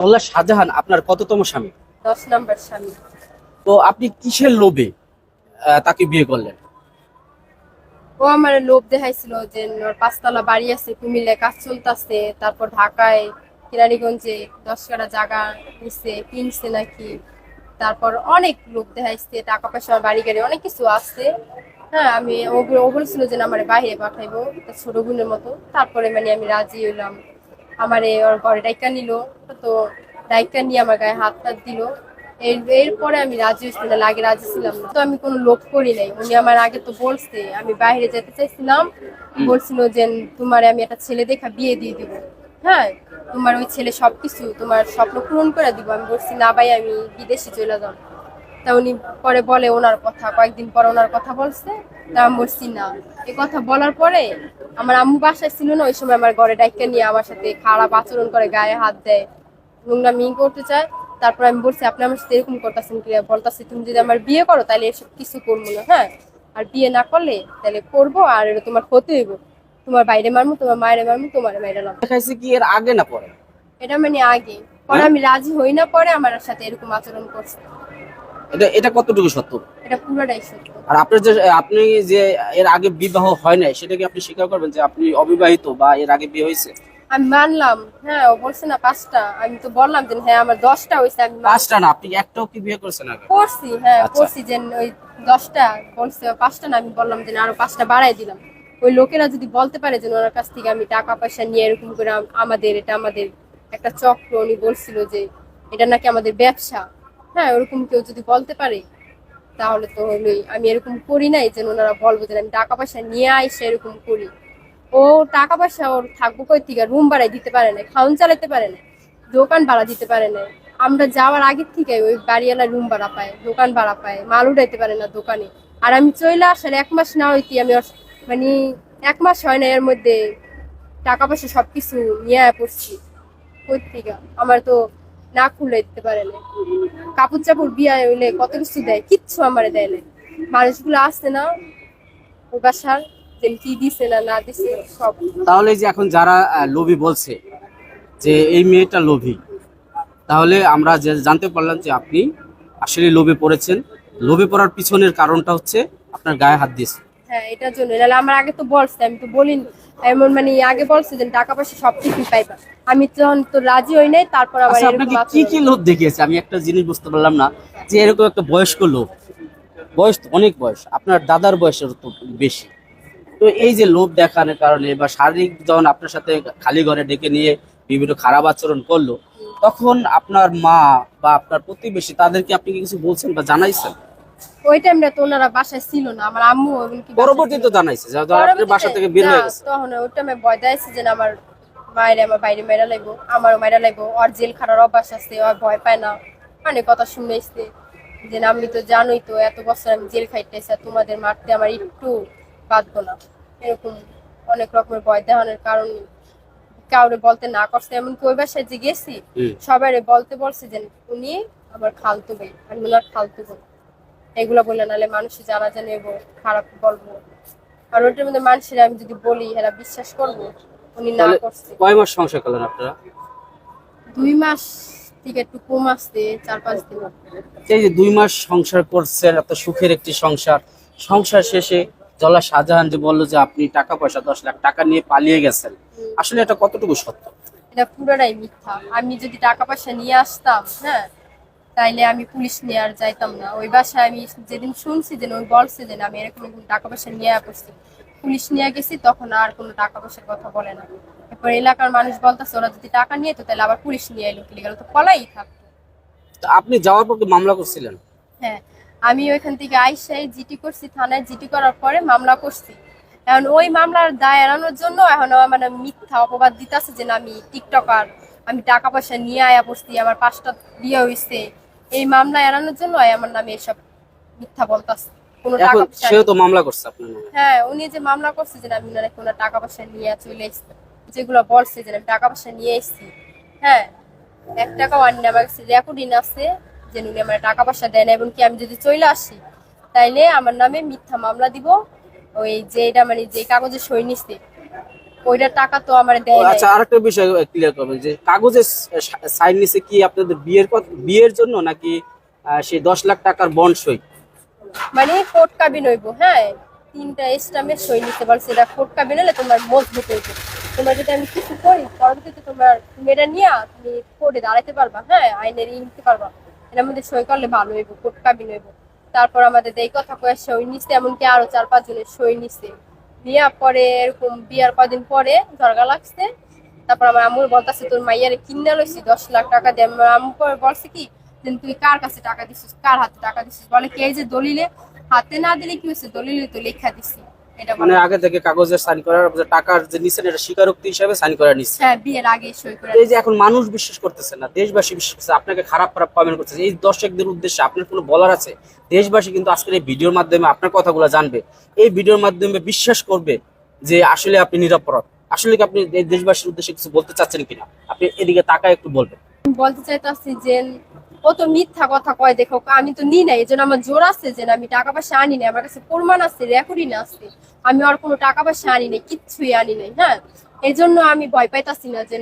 মোল্লা শাহজাহান আপনার কততম স্বামী? দশ নাম্বার স্বামী। তো আপনি কিসের লোভে তাকে বিয়ে করলেন? ও আমার লোভ দেখাইছিল যে ওর পাঁচতলা বাড়ি আছে কুমিল্লায় কাজ চলতেছে তারপর ঢাকায় কিরানীগঞ্জে দশ কাটা জায়গা নিচ্ছে কিনছে নাকি। তারপর অনেক লোভ দেখাইছে টাকা পয়সা বাড়ি গাড়ি অনেক কিছু আছে। হ্যাঁ আমি ও বলছিল যে আমার বাইরে পাঠাইবো ছোট বোনের মতো। তারপরে মানে আমি রাজি হইলাম। আমারে ওর ঘরে ডাইকা নিল তো ডাইকা নিয়ে আমার গায়ে হাত টাত দিল। এর এরপরে আমি রাজি হয়েছি না আগে রাজি ছিলাম না। তো আমি কোনো লোভ করি নাই। উনি আমার আগে তো বলছে আমি বাইরে যেতে চাইছিলাম। বলছিল যে তোমার আমি একটা ছেলে দেখা বিয়ে দিয়ে দিব। হ্যাঁ তোমার ওই ছেলে সবকিছু তোমার স্বপ্ন পূরণ করে দিব। আমি বলছি না ভাই আমি বিদেশে চলে যাব। তা উনি পরে বলে ওনার কথা কয়েকদিন পরে ওনার কথা বলছে তা আমি বলছি না। এই কথা বলার পরে আমার আম্মু বাসায় ছিল না ওই সময় আমার ঘরে ডাইকা নিয়ে আমার সাথে খারাপ আচরণ করে গায়ে হাত দেয় নোংরামি করতে চায়। তারপর আমি বলছি আপনি আমার সাথে এরকম করতেছেন কি বলতেছি তুমি যদি আমার বিয়ে করো তাহলে এসব কিছু করব না হ্যাঁ? আর বিয়ে না করলে তাহলে করব আর এটা তোমার ক্ষতি হইব। তোমার বাইরে মারমু তোমার মায়ের মারমু তোমার মায়ের লাম দেখাইছে কি এর আগে না পরে? এটা মানে আগে। পরে আমি রাজি হই না পরে আমার সাথে এরকম আচরণ করছে। এটা এটা কতটুকু সত্য? এটা পুরোটাই সত্য। আর আপনার যে আপনি যে এর আগে বিবাহ হয় নাই সেটা কি আপনি স্বীকার করবেন যে আপনি অবিবাহিত বা এর আগে বিয়ে হয়েছে? আমি মানলাম হ্যাঁ ও বলছে না পাঁচটা। আমি তো বললাম যে হ্যাঁ আমার দশটা হয়েছে আমি পাঁচটা না আপনি একটাও কি বিয়ে করেছেন আগে? করছি হ্যাঁ আচ্ছা। করছি যে ওই দশটা বলছে পাঁচটা না আমি বললাম যে আরও পাঁচটা বাড়াই দিলাম। ওই লোকেরা যদি বলতে পারে যে ওনার কাছ থেকে আমি টাকা পয়সা নিয়ে এরকম করে আমাদের এটা আমাদের একটা চক্র উনি বলছিল যে এটা নাকি আমাদের ব্যবসা। হ্যাঁ ওরকম কেউ যদি বলতে পারে, তাহলে তো হলোই আমি এরকম করি নাই যে ওনারা বলব যে, আমি টাকা পয়সা নিয়ে আইসে এরকম করি। ও টাকা পয়সা ওর থাকব কই থেকে? রুম ভাড়াই দিতে পারে না খাউন চালাতে পারে না দোকান ভাড়া দিতে পারে না আমরা যাওয়ার আগের থেকে ওই বাড়িওয়ালা রুম ভাড়া পায়, দোকান ভাড়া পায়, মাল উঠাইতে পারে না দোকানে। আর আমি চলে আসার এক মাস না হইতি আমি মানে এক মাস হয় না এর মধ্যে টাকা পয়সা সবকিছু নিয়ে আয়া পড়ছি। কই থেকে? আমার তো না খুলে দিতে পারে না কাপড় চাপড় বিয়ে হইলে কত কিছু দেয়, কিচ্ছু আমার দেয় না মানুষগুলো আসছে না ওই বাসার কি দিছে না না দিছে, সব। তাহলে যে এখন যারা লোভী বলছে যে এই মেয়েটা লোভী, তাহলে আমরা যে জানতে পারলাম যে আপনি আসলে লোভে পড়েছেন। লোভে পড়ার পিছনের কারণটা হচ্ছে আপনার গায়ে হাত দিয়েছে। হ্যাঁ এটার জন্য। নাহলে আমার আগে তো বলছে আমি তো বলিনি। এমন মানে আগে বলছে যে টাকা পয়সা সব কিছুই পাইবা। আমি তখন তো রাজি হই নাই তারপর আবার আচ্ছা আপনাকে কি কি। লোভ দেখিয়েছে? আমি একটা জিনিস বুঝতে পারলাম না যে এরকম একটা বয়স্ক লোক বয়স অনেক বয়স আপনার দাদার বয়সের তো বেশি। তো এই যে লোভ দেখানোর কারণে বা শারীরিক যখন আপনার সাথে খালি ঘরে ডেকে নিয়ে বিভিন্ন খারাপ আচরণ করল তখন আপনার মা বা আপনার প্রতিবেশী তাদেরকে আপনি কি কিছু বলছেন বা জানাইছেন? ওই টাইমটা তো ওনারা বাসায় ছিল না আমার আম্মু এমনকি বাসায় পরবর্তী ছিল? তো না। জানাইছে যে বাসা থেকে বের হয়ে গেছে। তখন ওই টাইমে ভয় যে আমার বাইরে আমার বাইরে মেরা লাগবো আমারও মেরা লাগবো ওর জেল খাটার অভ্যাস আছে ওর ভয় পায় না। অনেক কথা যে আমি তো জানোই তো এত বছর আমি জেল খাইতেছি আর তোমাদের মারতে আমার একটু বাঁধবো না। এরকম অনেক রকমের ভয় দেখানোর কারণ কাউরে বলতে না করছে। এমনকি ওই বাসায় যে গেছি। সবাই বলতে বলছে যে উনি আমার খালতো ভাই আমি ওনার খালতো বোন এগুলো বললে নাহলে মানুষ জানা জানি এবং খারাপ বলব। আর ওটার মধ্যে মানুষের আমি যদি বলি এরা বিশ্বাস করব উনি না করছে। কয় মাস সংসার করলেন আপনারা? দুই মাস থেকে একটু কম আসতে চার পাঁচ দিন। এই যে দুই মাস সংসার করছেন এত সুখের একটি সংসার। সংসার শেষে জলা শাহজাহান যে বলল যে আপনি টাকা পয়সা দশ লাখ টাকা নিয়ে পালিয়ে গেছেন আসলে এটা কতটুকু সত্য? এটা পুরোটাই মিথ্যা। আমি যদি টাকা পয়সা নিয়ে আসতাম হ্যাঁ তাইলে আমি পুলিশ নিয়ে আর যাইতাম না। ওই বাসায় আমি যেদিন শুনছি যে ওই বলছে যে আমি এরকম টাকা পয়সা নিয়ে পড়ছি। পুলিশ নিয়ে গেছি তখন আর কোনো টাকা পয়সার কথা বলে না। এরপর এলাকার মানুষ বলতেছে ওরা যদি টাকা নিয়ে তো তাহলে আবার পুলিশ নিয়ে এলো কি গেল? তো পলাই থাকতো আপনি যাওয়ার পর মামলা করছিলেন? হ্যাঁ আমি ওইখান থেকে আইসাই জিটি করছি থানায় জিটি করার পরে মামলা করছি। এখন ওই মামলার দায় এড়ানোর জন্য এখন মানে মিথ্যা অপবাদ দিতেছে যে না আমি টিকটকার আমি টাকা পয়সা নিয়ে আয়া পড়ছি আমার পাঁচটা বিয়ে হয়েছে এই মামলা এড়ানোর জন্য আমার নামে এসব মিথ্যা বলতাছে। কোনো টাকা এখন সেও তো মামলা করছে আপনার হ্যাঁ উনি যে মামলা করছে যে আমি নাকি কোনো টাকা পয়সা নিয়ে চলে এসেছি। যেগুলো বলছে যে আমি টাকা পয়সা নিয়ে এসেছি। হ্যাঁ এক টাকাও আনি আমার কাছে রেকর্ডিং আছে যে উনি আমার টাকা পয়সা দেয় না এবং কি আমি যদি চলে আসি তাইলে আমার নামে মিথ্যা মামলা দিব। ওই যে এটা মানে যে কাগজে সই নিচ্ছে ওইটা টাকা তো আমার দেয় আচ্ছা আরেকটা বিষয় ক্লিয়ার করবেন যে কাগজে সাইন নিছে কি আপনাদের বিয়ের বিয়ের জন্য নাকি সেই দশ লাখ টাকার বন্ড সই? মানে কোর্ট কাবিন হইব হ্যাঁ। তিনটা স্টামে সই নিতে পারছে। এটা কোর্ট কাবিন হলে তোমার মজবুত হইব। তোমার যদি আমি কিছু করি পরবর্তীতে তোমার তুমি এটা নিয়ে তুমি কোর্টে দাঁড়াইতে পারবা হ্যাঁ আইনের ই নিতে পারবা। এটার মধ্যে সই করলে ভালো হইব কোর্ট কাবিন হইব। তারপর আমাদের এই কথা কয়ে সই নিচ্ছে এমনকি আরও চার পাঁচ জনের সই নিচ্ছে নিয়ে পরে এরকম বিয়ার কদিন পরে দরগা লাগছে। তারপর আমার আম্মুর বলতেছে, তোর মাইয়ারে কিনা লইছি দশ লাখ টাকা দিয়ে। আম্মু পরে বলছে কি তুই কার কাছে টাকা দিছিস? কার হাতে টাকা দিছিস? বলে কে যে দলিলে হাতে না দিলে কি হয়েছে? দলিলে তো লেখা দিছি। এটা মানে আগে থেকে কাগজে সাইন করার টাকার যে নিছেন এটা স্বীকারোক্তি হিসাবে সাইন করে নিচ্ছে হ্যাঁ বিয়ের আগে সই করে এই যে এখন মানুষ বিশ্বাস করতেছে না দেশবাসী বিশ্বাস করতেছে আপনাকে খারাপ খারাপ কমেন্ট করতেছে। এই দর্শকদের উদ্দেশ্যে আপনার কোনো বলার আছে? দেশবাসী কিন্তু আজকের এই ভিডিওর মাধ্যমে আপনার কথাগুলো জানবে। এই ভিডিওর মাধ্যমে বিশ্বাস করবে যে আসলে আপনি নিরাপরাধ আসলে কি আপনি দেশবাসীর উদ্দেশ্যে কিছু বলতে চাচ্ছেন কিনা? আপনি এদিকে তাকায় একটু বলবেন। বলতে চাইতাছি যে ও তো মিথ্যা কথা কয় দেখো আমি তো নিই নাই এই জন্য আমার জোর আছে যে না, আমি টাকা পয়সা আনি নাই আমার কাছে প্রমাণ আছে রেকর্ডিং আছে আমি আর কোনো টাকা পয়সা আনি নাই কিচ্ছুই আনি নাই হ্যাঁ? এই জন্য আমি ভয় পাইতাছি না যে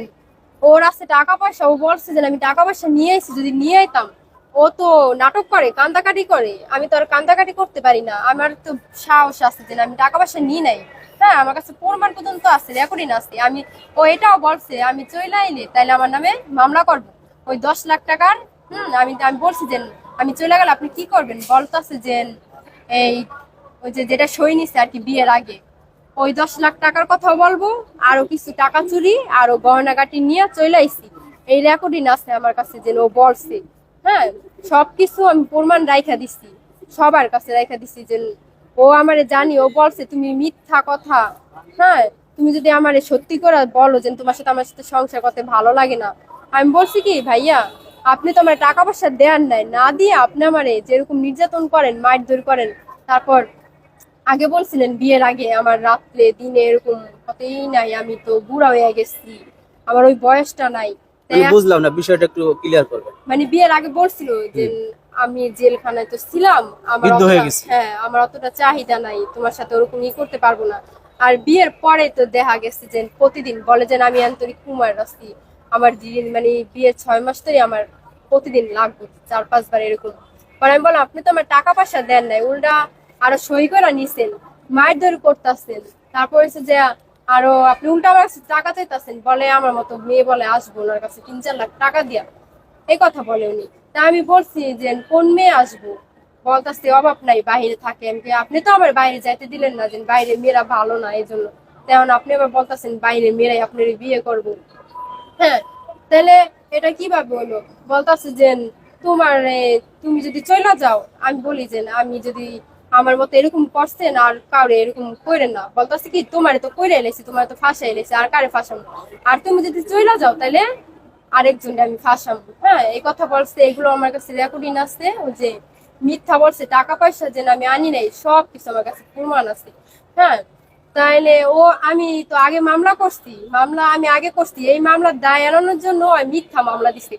ওর আছে টাকা পয়সা ও বলছে যে আমি টাকা পয়সা নিয়ে এসেছি যদি নিয়ে আইতাম ও তো নাটক করে কান্দাকাটি করে আমি তো আর কান্দাকাটি করতে পারি না আমার তো সাহস আছে যে না, আমি টাকা পয়সা নিই নাই হ্যাঁ? আমার কাছে প্রমাণ পর্যন্ত আছে রেকর্ডিং আছে আমি ও এটাও বলছে আমি চলে আইলে তাইলে আমার নামে মামলা করব ওই দশ লাখ টাকার হুম আমি আমি বলছি যে, আমি চলে গেলে আপনি কি করবেন? বলতাছে যে, এই, ওই যে যেটা সই নিছে আর কি বিয়ের আগে, ওই দশ লাখ টাকার কথাও বলব, আরও কিছু টাকা চুরি, আরও গয়নাগাটি নিয়ে চলে আইছি। এই রেকর্ডিং আছে আমার কাছে যে ও বলছে হ্যাঁ সবকিছু আমি প্রমাণ রাইখা দিছি, সবার কাছে রাইখা দিছি যে ও আমারে জানি, ও বলছে তুমি মিথ্যা কথা হ্যাঁ তুমি যদি আমারে সত্যি করে বলো যে তোমার সাথে আমার সাথে সংসার করতে ভালো লাগে না। আমি বলছি কি, ভাইয়া আপনি তো আমার টাকা পয়সা দেন নাই না দিয়ে আপনি আমারে যেরকম নির্যাতন করেন মারধর করেন তারপর আগে বলছিলেন বিয়ের আগে আমার রাত্রে দিনে এরকম হতেই নাই আমি তো বুড়া হয়ে গেছি আমার ওই বয়সটা নাই। বুঝলাম না বিষয়টা একটু ক্লিয়ার করবেন। মানে বিয়ের আগে বলছিল যে আমি জেলখানায় তো ছিলাম আমার হ্যাঁ আমার অতটা চাহিদা নাই তোমার সাথে ওরকম ই করতে পারব না। আর বিয়ের পরে তো দেখা গেছে যে প্রতিদিন বলে যে আমি আন্তরিক কুমার আছি আমার দিন মানে বিয়ের ছয় মাস ধরে আমার প্রতিদিন লাগবে, চার, পাঁচবার এরকম। পরে আমি বললাম, আপনি তো আমার টাকা পয়সা দেন নাই, উল্টা আরও সই করে নিছেন মায়ের ধরে করতেছেন। তারপর হচ্ছে যে আরও আপনি উল্টা আমার কাছে টাকা চাইতেছেন, বলে আমার মতো মেয়ে বলে আসব ওনার কাছে, তিন, চার লাখ টাকা দিয়া। এই কথা বলে উনি। তা আমি বলছি যে, কোন মেয়ে আসব? বলতেছে, অভাব নাই, বাইরে থাকে আমি আপনি তো আমার বাইরে যাইতে দিলেন না যে বাইরে মেয়েরা ভালো না, এই জন্য। তেমন আপনি আবার বলতেছেন, বাইরে মেয়েরাই আপনার বিয়ে করব। হ্যাঁ তাহলে এটা কীভাবে হলো? বলতেছে যে, তোমার তুমি যদি চলে যাও, আমি বলি যে, আমি যদি আমার মতো এরকম করছেন আর কাউরে এরকম কইরেন না। বলতেছে কি, তোমার তো কইরে এলেছি তোমার তো ফাঁসাই এলেছি আর কারে ফাঁসাম আর তুমি যদি চলে যাও তাহলে আরেকজনকে আমি ফাঁসাবো। হ্যাঁ এই কথা বলছে, এগুলো আমার কাছে রেকর্ডিং আছে, ওই যে মিথ্যা বলছে, টাকা পয়সা যে আমি আনি নাই সব কিছু আমার কাছে প্রমাণ আছে। হ্যাঁ তাইলে ও, আমি তো আগে মামলা করছি। মামলা আমি আগে করছি। এই মামলা দায় এড়ানোর জন্য মিথ্যা মামলা দিছে।